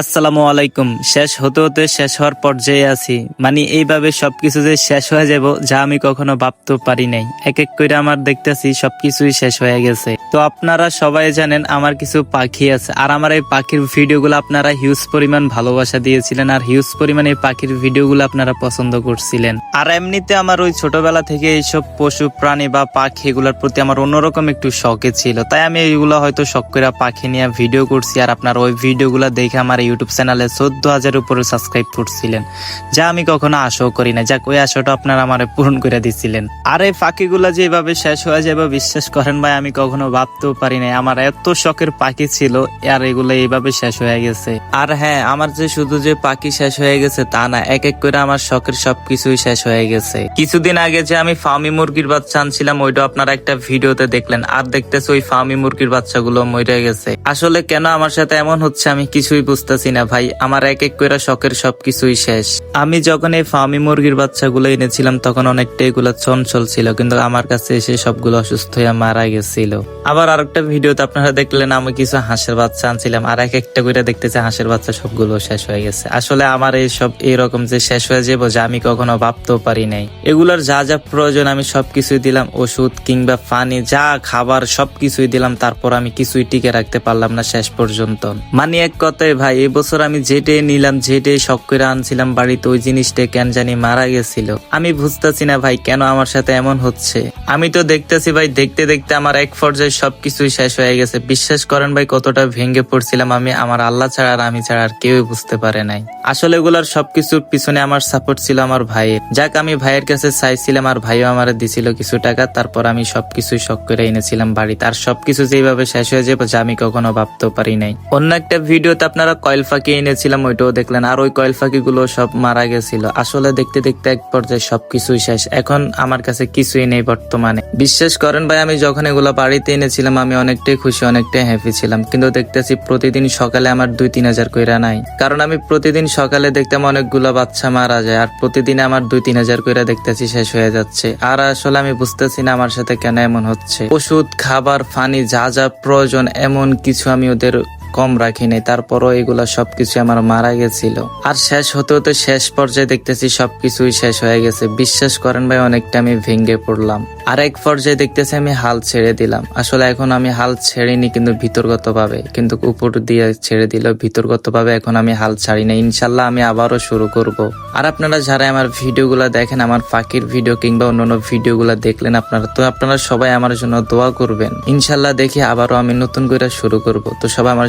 আসসালামু আলাইকুম। শেষ হতে হতে শেষ হওয়ার পর্যায়ে আছি। মানে এইভাবে সবকিছু যে শেষ হয়ে যাব, যা আমি কখনো ভাবতে পারি নাই। এক এক করে আমার দেখতেছি সবকিছুই শেষ হয়ে গেছে। তো আপনারা সবাই জানেন, আমার কিছু পাখি আছে। আর আমার এই পাখির ভিডিওগুলো আপনারা হিউজ পরিমাণ ভালোবাসা দিয়েছিলেন আর হিউজ পরিমাণ এই পাখির ভিডিওগুলো আপনারা পছন্দ করছিলেন। আর এমনিতে আমার ওই ছোটবেলা থেকে এইসব পশু, প্রাণী বা পাখি এগুলোর প্রতি আমার অন্যরকম একটু শখে ছিল। তাই আমি এইগুলো হয়তো শখ করে পাখি নিয়ে ভিডিও করছি আর আপনার ওই ভিডিওগুলো দেখে আমার ইউটিউব চ্যানেলে চোদ্দ হাজার উপরে সাবস্ক্রাইব করছিলেন। যা আমি কখনো আশাও করি না যাক, ওই আশাটা আপনারা আমার পূরণ করে দিছিলেন। আর এই পাখিগুলো যে এভাবে শেষ হয়ে যাবে বিশ্বাস করেন ভাই, আমি কখনো ভাবতেও পারি নাই। আমার এত শখের পাখি ছিল, আর এগুলো এইভাবে শেষ হয়ে গেছে। আর হ্যাঁ আমার যে শুধু যে পাখি শেষ হয়ে গেছে তা না, এক এক করে আমার শখের সবকিছুই শেষ হয়ে গেছে। কিছুদিন আগে যে আমি ফার্মি মুরগির বাচ্চা আনছিলাম, ওইটা আপনারা একটা ভিডিওতে দেখলেন। আর দেখতেছে ওই ফার্মি মুরগির বাচ্চাগুলো মরে গেছে। আসলে কেন আমার সাথে এমন হচ্ছে আমি কিছুই বুঝতেছি না ভাই, আমার এক এক করে শখের সবকিছুই শেষ। আমি যখন এই ফার্মি মুরগির বাচ্চাগুলো এনেছিলাম, তখন অনেকটা এগুলো চঞ্চল ছিল, কিন্তু আমার কাছে এসে সবগুলো অসুস্থ হয়ে মারা গেছিল। আবার আরেকটা ভিডিওতে আপনারা দেখলেন, আমি কিছু হাঁসের বাচ্চা আনছিলাম, আর এক একটা করে দেখতেছে হাঁসের বাচ্চা সবগুলো শেষ হয়ে গেছে। আসলে আমার এই সব এরকম যে শেষ হয়ে যাব, যে আমি কখনো ভাবতেও পারি নাই। এগুলোর যা যা প্রয়োজন, আমি সবকিছুই দিলাম, ওষুধ কিংবা পানি, যা খাবার, সবকিছুই দিলাম, তারপর আমি কিছুই টিকে রাখতে পারলাম না শেষ পর্যন্ত। মানে এক কথায় ভাই এই বছর আমি যেটাই নিলাম, যেটাই শখ করে আনছিলাম বাড়িতে, ওই জিনিসটা কেন জানি মারা গেছিল। আমি বুঝতেছি না ভাই কেন আমার সাথে এমন হচ্ছে। আমি তো দেখতেছি ভাই, দেখতে দেখতে আমার এক পর্যায়ে সবকিছুই শেষ হয়ে গেছে। বিশ্বাস করেন ভাই, কতটা ভেঙে পড়ছিলাম আমি, আমার আল্লাহ ছাড়া আর আমি ছাড়া আর কেউই বুঝতে পারে নাই। আসলে এগুলার সবকিছুর পিছনে আমার সাপোর্ট ছিল আমার ভাইয়ের। যাক, আমি ভাইয়ের কাছে চাইছিলাম আর ভাইও আমার দিছিল কিছু টাকা, তারপর আমি সবকিছুই শখ করে এনেছিলাম বাড়িতে আর সবকিছু যেভাবে শেষ হয়ে যাবে, যা আমি কখনো ভাবতেও পারি নাই। অন্য একটা ভিডিওতে আপনারা কয়েল ফাঁকি এনেছিলাম, ওইটাও দেখলেন। আর ওই কয়েল ফাঁকি গুলো সব মারা গেছিল। আসলে দেখতে দেখতে এক পর্যায়ে সবকিছুই শেষ। এখন আমার কাছে কিছুই নেই বর্তমানে। বিশ্বাস করেন ভাই, আমি যখন এগুলো বাড়িতে এনেছিলাম, আমি অনেকটাই খুশি, অনেকটাই হ্যাপি ছিলাম। কিন্তু দেখতেছি প্রতিদিন সকালে আমার দুই, তিন হাজার কইরা নাই। কারণ আমি প্রতিদিন সকালে দেখতাম অনেকগুলো বাচ্চা মারা যায়, আর প্রতিদিন আমার দুই, তিন হাজার কইরা দেখতেছি শেষ হয়ে যাচ্ছে। আর আসলে আমি বুঝতেছি না আমার সাথে কেন এমন হচ্ছে। ওষুধ, খাবার, পানি, যা যা প্রয়োজন, এমন কিছু আমি ওদের কম রাখি নাই, তারপরও এগুলা সবকিছু আমার মারা গেছিল। আর শেষ হতে হতে শেষ পর্যায়ে দেখতেছি সবকিছুই শেষ হয়ে গেছে। বিশ্বাস করেন ভাই, অনেকটা আমি ভেঙে পড়লাম। আর এক পর্যায়ে দেখতেছি আমি হাল ছেড়ে দিলাম। আসলে এখন আমি হাল ছেড়িনি কিন্তু ভিতরগত ভাবে কিন্তু উপর দিয়ে ছেড়ে দিল ভিতরগত ভাবে এখন আমি হাল ছাড়ি না ইনশাল্লাহ আমি আবারও শুরু করব। আর আপনারা যারা আমার ভিডিওগুলো দেখেন, আমার ফাঁকির ভিডিও কিংবা অন্যান্য ভিডিওগুলো দেখলেন, আপনারা তো আপনারা সবাই আমার জন্য দোয়া করবেন। ইনশাল্লাহ দেখি আবারও আমি নতুন করে শুরু করব। তো সবাই আমার